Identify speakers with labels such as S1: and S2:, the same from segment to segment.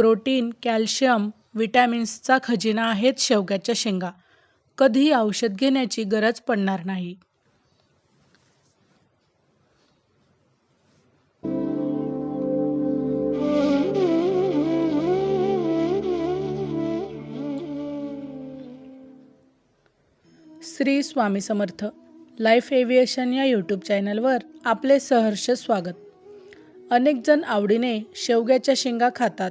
S1: Protein calcium विटॅमिन्सचा खजिना आहेत शेवग्याच्या शेंगा. कधीही औषध घेण्याची गरज पडणार नाही. श्री स्वामी समर्थ लाईफ एव्हिएशन या यूट्यूब चॅनलवर आपले सहर्ष स्वागत. अनेकजण आवडीने शेवग्याच्या शेंगा खातात.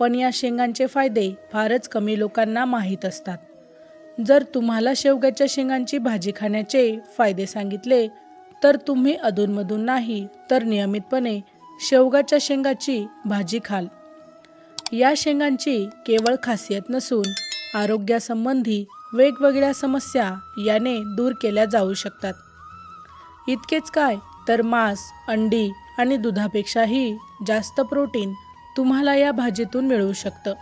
S1: पण या शेंगांचे फायदे फारच कमी लोकांना माहीत असतात. जर तुम्हाला शेवग्याच्या शेंगांची भाजी खाण्याचे फायदे सांगितले तर तुम्ही अधूनमधून नाही तर नियमितपणे शेवगाच्या शेंगाची भाजी खाल. या शेंगांची केवळ खासियत नसून आरोग्यासंबंधी वेगवेगळ्या समस्या याने दूर केल्या जाऊ शकतात. इतकेच काय तर मांस अंडी आणि दुधापेक्षाही जास्त प्रोटीन तुम्हाला या भाजीतून मिळू शकतं.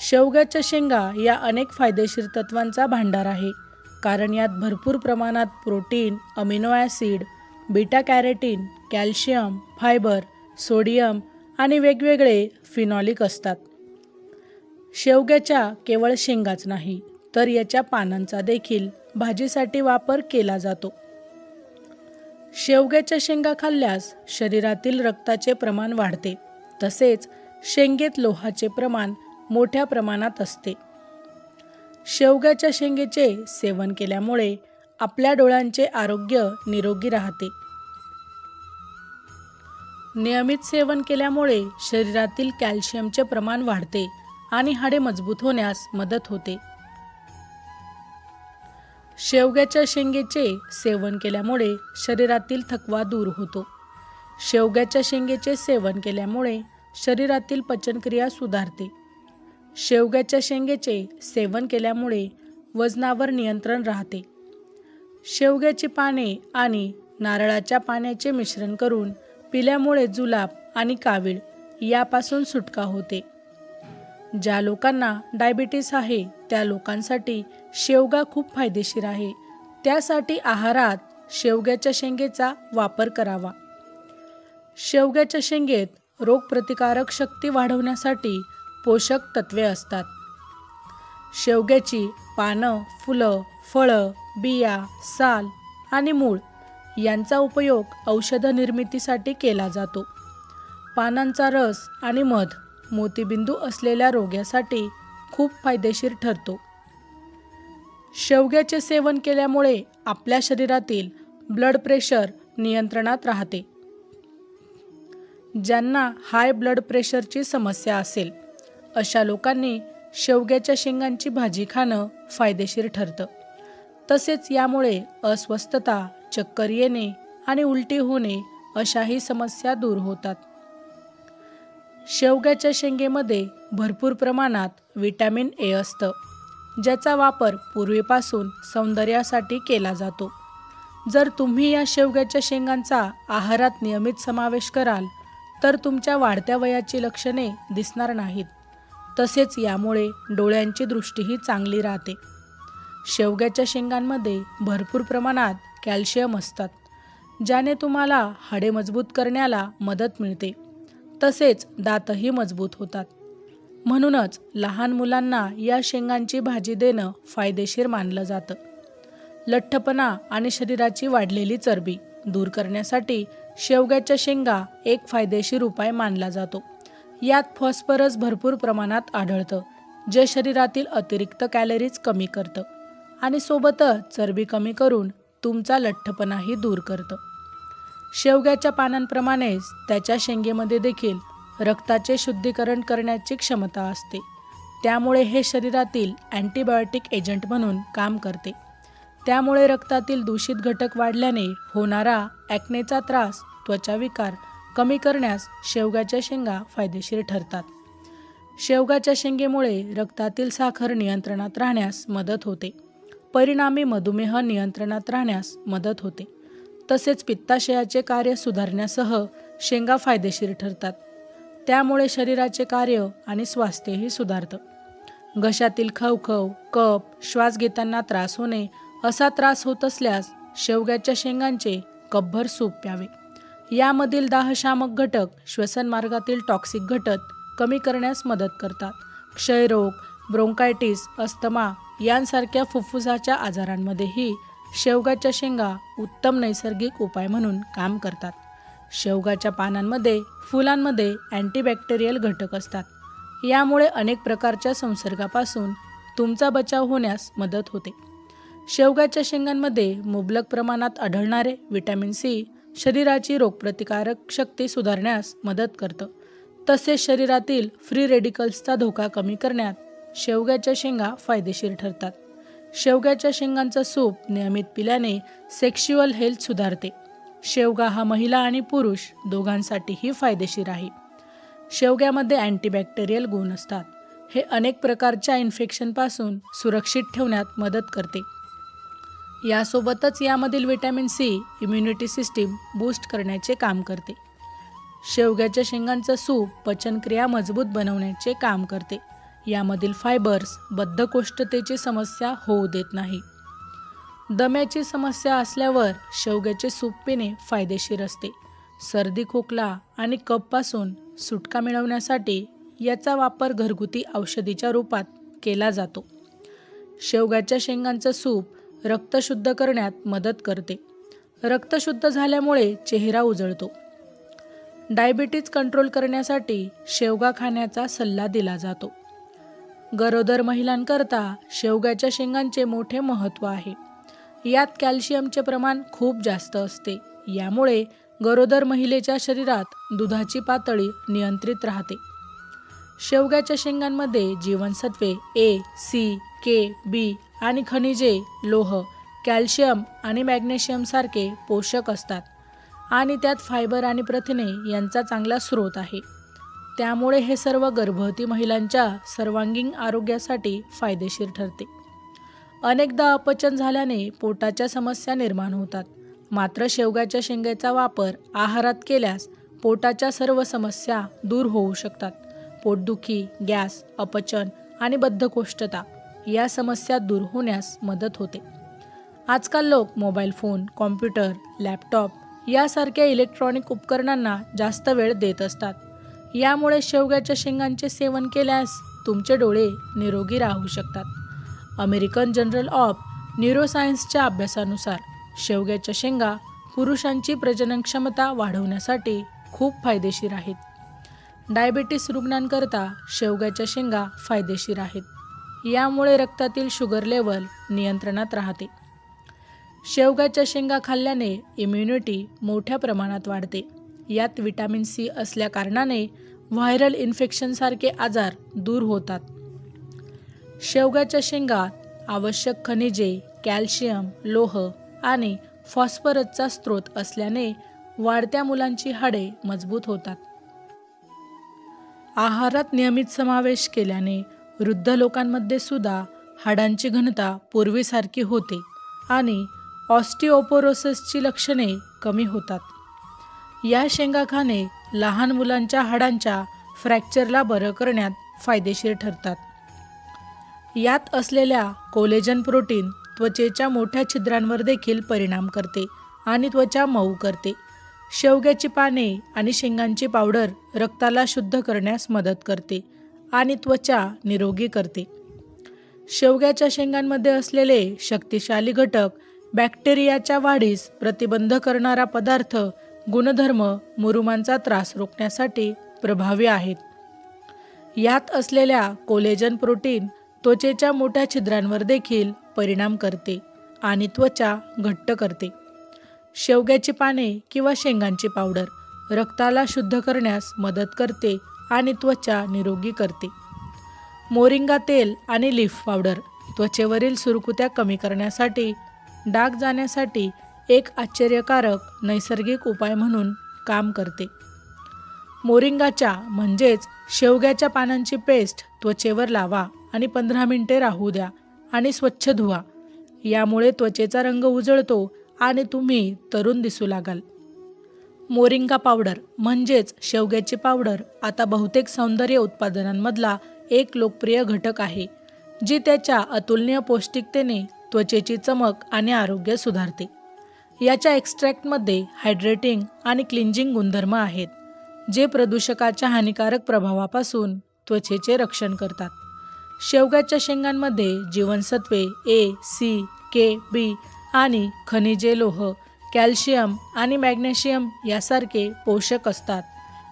S1: शेवग्याच्या शेंगा या अनेक फायदेशीर तत्वांचा भांडार आहे. कारण यात भरपूर प्रमाणात protein amino acid beta carotene calcium fibre sodium आणि वेगवेगळे फिनॉलिक असतात. शेवग्याच्या केवळ शेंगाच नाही तर याच्या पानांचा देखील भाजीसाठी वापर केला जातो. शेवग्याच्या शेंगा खाल्ल्यास शरीरातील रक्ताचे प्रमाण वाढते. तसेच शेंगेत लोहाचे प्रमाण मोठ्या प्रमाणात असते. शेवग्याच्या शेंगेचे सेवन केल्यामुळे आपल्या डोळ्यांचे आरोग्य निरोगी राहते. नियमित सेवन केल्यामुळे शरीरातील कॅल्शियमचे प्रमाण वाढते आणि हाडे मजबूत होण्यास मदत होते. शेवग्याच्या शेंगेचे सेवन केल्यामुळे शरीरातील थकवा दूर होतो. शेवग्याच्या शेंगेचे सेवन केल्यामुळे शरीरातील पचनक्रिया सुधारते. शेवग्याच्या शेंगेचे सेवन केल्यामुळे वजनावर नियंत्रण राहते. शेवग्याची पाने आणि नारळाच्या पाण्याचे मिश्रण करून पिल्यामुळे जुलाब आणि कावीळ यापासून सुटका होते. ज्या लोकांना डायबिटीस आहे त्या लोकांसाठी शेवगा खूप फायदेशीर आहे. त्यासाठी आहारात शेवग्याच्या शेंगेचा वापर करावा. शेवग्याच्या शेंगेत रोगप्रतिकारक शक्ती वाढवण्यासाठी पोषक तत्वे असतात. शेवग्याची पानं फुलं फळं बिया साल आणि मूळ यांचा उपयोग औषध निर्मितीसाठी केला जातो. पानांचा रस आणि मध मोतीबिंदू असलेल्या रोग्यासाठी खूप फायदेशीर ठरतो. शेवग्याचे सेवन केल्यामुळे आपल्या शरीरातील ब्लड प्रेशर नियंत्रणात राहते. ज्यांना हाय ब्लड प्रेशरची समस्या असेल अशा लोकांनी शेवग्याच्या शेंगांची भाजी खाणं फायदेशीर ठरतं. तसेच यामुळे अस्वस्थता चक्कर येणे आणि उलटी होणे अशाही समस्या दूर होतात. शेवग्याच्या शेंगेमध्ये भरपूर प्रमाणात विटॅमिन ए असतं ज्याचा वापर पूर्वीपासून सौंदर्यासाठी केला जातो. जर तुम्ही या शेवग्याच्या शेंगांचा आहारात नियमित समावेश कराल तर तुमच्या वाढत्या वयाची लक्षणे दिसणार नाहीत. तसेच यामुळे डोळ्यांची दृष्टीही चांगली राहते. शेवग्याच्या शेंगांमध्ये भरपूर प्रमाणात कॅल्शियम असतात ज्याने तुम्हाला हाडे मजबूत करण्याला मदत मिळते. तसेच दातही मजबूत होतात. म्हणूनच लहान मुलांना या शेंगांची भाजी देणं फायदेशीर मानलं जातं. लठ्ठपणा आणि शरीराची वाढलेली चरबी. दूर करण्यासाठी शेवग्याच्या शेंगा एक फायदेशीर उपाय मानला जातो. यात फॉस्फरस भरपूर प्रमाणात आढळतं जे शरीरातील अतिरिक्त कॅलरीज कमी करतं आणि सोबतच चरबी कमी करून तुमचा लठ्ठपणाही दूर करतं. शेवग्याच्या पानांप्रमाणेच त्याच्या शेंगेमध्ये देखील रक्ताचे शुद्धीकरण करण्याची क्षमता असते. त्यामुळे हे शरीरातील अँटीबायोटिक एजंट म्हणून काम करते. त्यामुळे रक्तातील दूषित घटक वाढल्याने होणारा ॲक्नेचा त्रास त्वचा विकार कमी करण्यास शेवगाच्या शेंगा फायदेशीर ठरतात. शेवगाच्या शेंगेमुळे रक्तातील साखर नियंत्रणात राहण्यास मदत होते. परिणामी मधुमेह नियंत्रणात राहण्यास मदत होते. तसेच पित्ताशयाचे कार्य सुधारण्यासह शेंगा फायदेशीर ठरतात. त्यामुळे शरीराचे कार्य आणि स्वास्थ्यही सुधारतं. घशातील खवखव कप श्वास घेताना त्रास होणे असा त्रास होत असल्यास शेवग्याच्या शेंगांचे कब्भर सूप प्यावे. यामधील दाहशामक घटक श्वसन मार्गातील टॉक्सिक घटक कमी करण्यास मदत करतात. क्षयरोग ब्रोंकायटिस अस्थमा यांसारख्या फुफ्फुसाच्या आजारांमध्येही शेवगाच्या शेंगा उत्तम नैसर्गिक उपाय म्हणून काम करतात. शेवगाच्या पानांमध्ये फुलांमध्ये अँटीबॅक्टेरियल घटक असतात. यामुळे अनेक प्रकारच्या संसर्गापासून तुमचा बचाव होण्यास मदत होते. शेवगाच्या शेंगांमध्ये मुबलक प्रमाणात आढळणारे विटॅमिन सी शरीराची रोगप्रतिकारक शक्ती सुधारण्यास मदत करतं. तसेच शरीरातील फ्री रेडिकल्सचा धोका कमी करण्यात शेवग्याच्या शेंगा फायदेशीर ठरतात. शेवग्याच्या शेंगांचं सूप नियमित पिल्याने सेक्शुअल हेल्थ सुधारते. शेवगा हा महिला आणि पुरुष दोघांसाठीही फायदेशीर आहे. शेवग्यामध्ये अँटीबॅक्टेरियल गुण असतात. हे अनेक प्रकारच्या इन्फेक्शनपासून सुरक्षित ठेवण्यात मदत करते. यासोबतच यामधील vitamin C immunity system boost करण्याचे काम करते. शेवग्याच्या शेंगांचं सूप पचनक्रिया मजबूत बनवण्याचे काम करते. यामधील फायबर्स बद्धकोष्ठतेची समस्या होऊ देत नाही. दम्याची समस्या असल्यावर शेवग्याचे सूप पिणे फायदेशीर असते. सर्दी खोकला आणि कपपासून सुटका मिळवण्यासाठी याचा वापर घरगुती औषधीच्या रूपात केला जातो. शेवग्याच्या शेंगांचं सूप रक्त शुद्ध करण्यात मदत करते. रक्त शुद्ध झाल्यामुळे चेहरा उजळतो. डायबिटीज कंट्रोल करण्यासाठी शेवगा खाण्याचा सल्ला दिला जातो. गरोदर महिलांकरता शेवग्याच्या शेंगांचे मोठे महत्त्व आहे. यात कॅल्शियमचे प्रमाण खूप जास्त असते. यामुळे गरोदर महिलेच्या शरीरात दुधाची पातळी नियंत्रित राहते. शेवग्याच्या शेंगांमध्ये जीवनसत्वे ए सी के बी आणि खनिजे लोह कॅल्शियम आणि मॅग्नेशियमसारखे पोषक असतात. आणि त्यात फायबर आणि प्रथिने यांचा चांगला स्रोत आहे. त्यामुळे हे सर्व गर्भवती महिलांच्या सर्वांगीण आरोग्यासाठी फायदेशीर ठरते. अनेकदा अपचन झाल्याने पोटाच्या समस्या निर्माण होतात. मात्र शेवगाच्या शेंगेचा वापर आहारात केल्यास पोटाच्या सर्व समस्या दूर होऊ शकतात. पोटदुखी गॅस अपचन आणि बद्धकोष्ठता या समस्या दूर होण्यास मदत होते. आजकाल लोक मोबाईल फोन कॉम्प्युटर लॅपटॉप यासारख्या इलेक्ट्रॉनिक उपकरणांना जास्त वेळ देत असतात. यामुळे शेवग्याच्या शेंगांचे सेवन केल्यास तुमचे डोळे निरोगी राहू शकतात. अमेरिकन जनरल ऑफ न्यूरोसायन्सच्या अभ्यासानुसार शेवग्याच्या शेंगा पुरुषांची प्रजनन क्षमता वाढवण्यासाठी खूप फायदेशीर आहेत. डायबिटीस रुग्णांकरता शेवग्याच्या शेंगा फायदेशीर आहेत. यामुळे रक्तातील शुगर लेवल नियंत्रणात राहते. शेवगाच्या शेंगा खाल्ल्याने इम्युनिटी मोठ्या प्रमाणात वाढते. यात विटॅमिन सी असल्या कारणाने व्हायरल इन्फेक्शनसारखे आजार दूर होतात. शेवगाच्या शेंगात आवश्यक खनिजे कॅल्शियम लोह आणि फॉस्फरसचा स्रोत असल्याने वाढत्या मुलांची हाडे मजबूत होतात. आहारात नियमित समावेश केल्याने वृद्ध लोकांमध्ये सुद्धा हाडांची घनता पूर्वीसारखी होते आणि ऑस्टिओपोरोसिसची लक्षणे कमी होतात. या शेंगा खाणे लहान मुलांच्या हाडांच्या फ्रॅक्चरला बरं करण्यात फायदेशीर ठरतात. यात असलेल्या कोलेजन प्रोटीन त्वचेच्या मोठ्या छिद्रांवर देखील परिणाम करते आणि त्वचा मऊ करते. शेवग्याची पाने आणि शेंगांची पावडर रक्ताला शुद्ध करण्यास मदत करते. आणि त्वचा निरोगी करते. शेवग्याच्या शेंगांमध्ये असलेले शक्तिशाली घटक बॅक्टेरियाच्या वाढीस प्रतिबंध करणारा पदार्थ गुणधर्म मुरुमांचा त्रास रोखण्यासाठी प्रभावी आहेत. यात असलेल्या कोलेजन प्रोटीन त्वचेच्या मोठ्या छिद्रांवर देखील परिणाम करते आणि त्वचा घट्ट करते. शेवग्याची पाने किंवा शेंगांची पावडर रक्ताला शुद्ध करण्यास मदत करते आणि त्वचा निरोगी करते. मोरिंगा तेल आणि लीफ पावडर त्वचेवरील सुरकुत्या कमी करण्यासाठी डाग जाण्यासाठी एक आश्चर्यकारक नैसर्गिक उपाय म्हणून काम करते. मोरिंगाच्या म्हणजेच शेवग्याच्या पानांची पेस्ट त्वचेवर लावा आणि पंधरा मिनिटे राहू द्या आणि स्वच्छ धुवा. यामुळे त्वचेचा रंग उजळतो आणि तुम्ही तरुण दिसू लागाल. मोरिंगा पावडर म्हणजेच शेवग्याची पावडर आता बहुतेक सौंदर्य उत्पादनांमधला एक लोकप्रिय घटक आहे जी त्याच्या अतुलनीय पौष्टिकतेने त्वचेची चमक आणि आरोग्य सुधारते. याच्या एक्स्ट्रॅक्टमध्ये हायड्रेटिंग आणि क्लिंजिंग गुणधर्म आहेत जे प्रदूषकाच्या हानिकारक प्रभावापासून त्वचेचे रक्षण करतात. शेवग्याच्या शेंगांमध्ये जीवनसत्वे ए सी के बी आणि खनिजे लोह कॅल्शियम आणि मॅग्नेशियम यासारखे पोषक असतात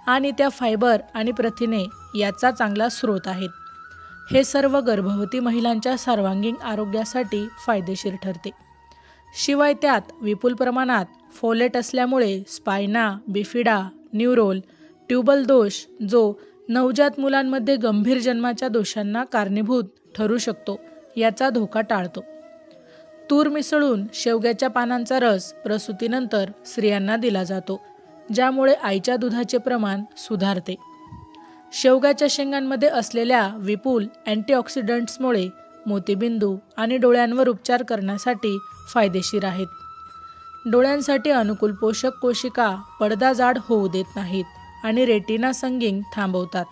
S1: आणि त्या फायबर आणि प्रथिने याचा चांगला स्रोत आहेत. हे सर्व गर्भवती महिलांच्या सर्वांगीण आरोग्यासाठी फायदेशीर ठरते. शिवाय त्यात विपुल प्रमाणात फोलेट असल्यामुळे स्पायना बिफिडा न्यूरोल ट्यूबल दोष जो नवजात मुलांमध्ये गंभीर जन्माच्या दोषांना कारणीभूत ठरू शकतो याचा धोका टाळतो. तूर मिसळून शेवग्याच्या पानांचा रस प्रसूतीनंतर स्त्रियांना दिला जातो ज्यामुळे आईच्या दुधाचे प्रमाण सुधारते. शेवग्याच्या शेंगांमध्ये असलेल्या विपुल अँटीऑक्सिडंट्समुळे मोतीबिंदू आणि डोळ्यांवर उपचार करण्यासाठी फायदेशीर आहेत. डोळ्यांसाठी अनुकूल पोषक कोशिका पडदा जाड होऊ देत नाहीत आणि रेटिना संगिंग थांबवतात.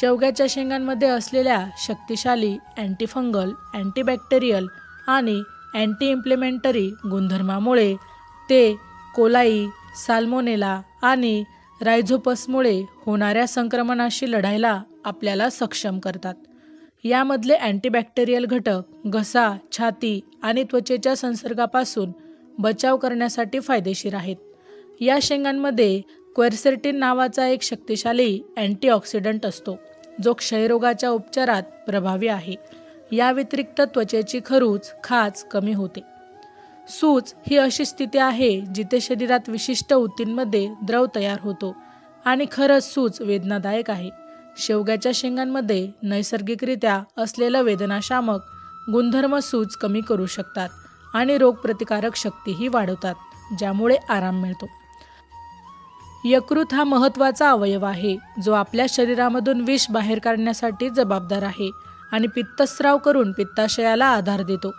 S1: शेवग्याच्या शेंगांमध्ये असलेल्या शक्तिशाली अँटीफंगल अँटीबॅक्टेरियल आणि अँटी इम्प्लिमेंटरी गुणधर्मामुळे ते कोलाई साल्मोनेला आणि रायझोपसमुळे होणाऱ्या संक्रमणाशी लढायला आपल्याला सक्षम करतात. यामधले अँटीबॅक्टेरियल घटक घसा छाती आणि त्वचेच्या संसर्गापासून बचाव करण्यासाठी फायदेशीर आहेत. या शेंगांमध्ये क्वेरसेटिन नावाचा एक शक्तिशाली अँटीऑक्सिडंट असतो जो क्षयरोगाच्या उपचारात प्रभावी आहे. या व्यतिरिक्त त्वचेची खरूच खाज कमी होते. सूज ही अशी स्थिती आहे जिथे शरीरात विशिष्ट ऊतींमध्ये द्रव तयार होतो आणि खरंच सूज वेदनादायक आहे. शेवग्याच्या शेंगांमध्ये नैसर्गिकरित्या असलेलं वेदनाशामक गुणधर्म सूज कमी करू शकतात आणि रोगप्रतिकारक शक्तीही वाढवतात ज्यामुळे आराम मिळतो. यकृत हा महत्त्वाचा अवयव आहे जो आपल्या शरीरामधून विष बाहेर काढण्यासाठी जबाबदार आहे. आणि पित्तस्राव करून पित्ताशयाला आधार देतो.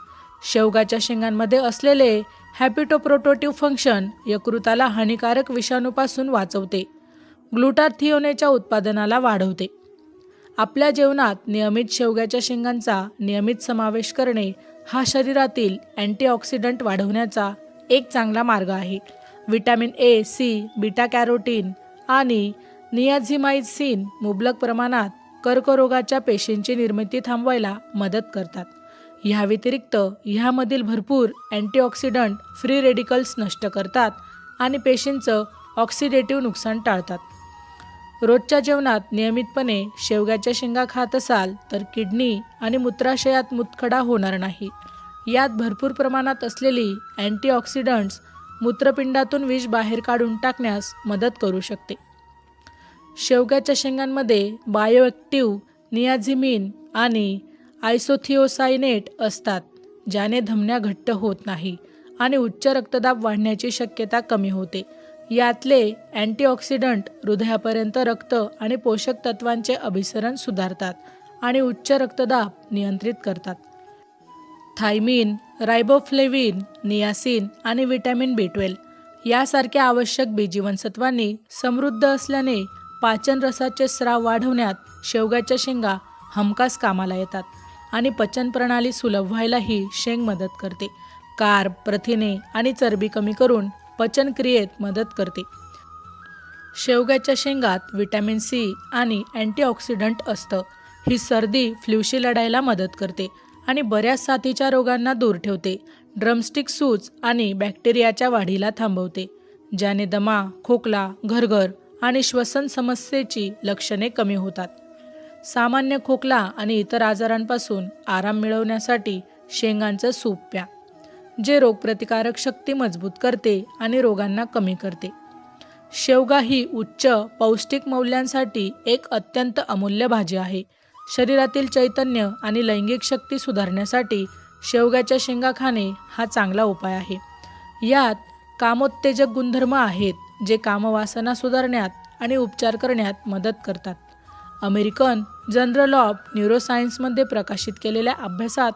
S1: शेवगाच्या शेंगांमध्ये असलेले हॅपिटोप्रोटोटिव्ह फंक्शन यकृताला हानिकारक विषाणूपासून वाचवते. ग्लुटाथिओनेच्या उत्पादनाला वाढवते. आपल्या जेवणात नियमित शेवग्याच्या शेंगांचा नियमित समावेश करणे हा शरीरातील अँटीऑक्सिडंट वाढवण्याचा एक चांगला मार्ग आहे. Vitamin A C beta carotene आणि नियाझिमाइसिन मुबलक प्रमाणात कर्करोगाच्या पेशींची निर्मिती थांबवायला मदत करतात. ह्या व्यतिरिक्त ह्यामधील भरपूर अँटीऑक्सिडंट फ्री रेडिकल्स नष्ट करतात आणि पेशींचं ऑक्सिडेटिव्ह नुकसान टाळतात. रोजच्या जेवणात नियमितपणे शेवग्याच्या शेंगा खात असाल तर किडनी आणि मूत्राशयात मुतखडा होणार नाही. यात भरपूर प्रमाणात असलेली अँटीऑक्सिडंट्स मूत्रपिंडातून विष बाहेर काढून टाकण्यास मदत करू शकते. शेवग्याच्या शेंगांमध्ये बायोॲक्टिव्ह नियाझिमिन आणि आयसोथिओसायनेट असतात ज्याने धमन्या घट्ट होत नाही आणि उच्च रक्तदाब वाढण्याची शक्यता कमी होते. यातले अँटीऑक्सिडंट हृदयापर्यंत रक्त आणि पोषक तत्वांचे अभिसरण सुधारतात आणि उच्च रक्तदाब नियंत्रित करतात. थायमिन रायबोफ्लेविन नियासिन आणि व्हिटॅमिन बी ट्वेल्व यासारख्या आवश्यक बी जीवनसत्वांनी समृद्ध असल्याने पाचन रसाचे स्राव वाढवण्यात शेवग्याच्या शेंगा हमखास कामाला येतात आणि पचन प्रणाली सुलभ व्हायलाही शेंग मदत करते. कार्ब प्रथिने आणि चरबी कमी करून पचनक्रियेत मदत करते. शेवग्याच्या शेंगात विटॅमिन सी आणि अँटीऑक्सिडंट असतं. ही सर्दी फ्ल्यूशी लढायला मदत करते आणि बऱ्याच साथीच्या रोगांना दूर ठेवते. ड्रमस्टिक सूज आणि बॅक्टेरियाच्या वाढीला थांबवते ज्याने दमा खोकला घरघर आणि श्वसन समस्येची लक्षणे कमी होतात. सामान्य खोकला आणि इतर आजारांपासून आराम मिळवण्यासाठी शेंगांचं सूप प्या जे रोगप्रतिकारक शक्ती मजबूत करते आणि रोगांना कमी करते. शेवगा ही उच्च पौष्टिक मौल्यांसाठी एक अत्यंत अमूल्य भाजी आहे. शरीरातील चैतन्य आणि लैंगिक शक्ती सुधारण्यासाठी शेवग्याच्या शेंगा खाणे हा चांगला उपाय आहे. यात कामोत्तेजक गुणधर्म आहेत. जे कामवासना सुधारण्यात आणि उपचार करण्यात मदत करतात. अमेरिकन जनरल ऑफ न्यूरोसायन्समध्ये प्रकाशित केलेल्या अभ्यासात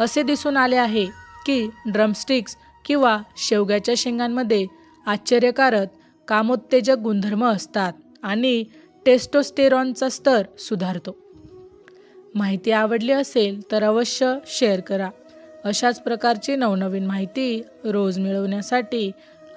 S1: असे दिसून आले आहे की ड्रमस्टिक्स किंवा शेवग्याच्या शेंगांमध्ये आश्चर्यकारक कामोत्तेजक गुणधर्म असतात आणि टेस्टोस्टेरॉनचा स्तर सुधारतो. माहिती आवडली असेल तर अवश्य शेअर करा. अशाच प्रकारची नवनवीन माहिती रोज मिळवण्यासाठी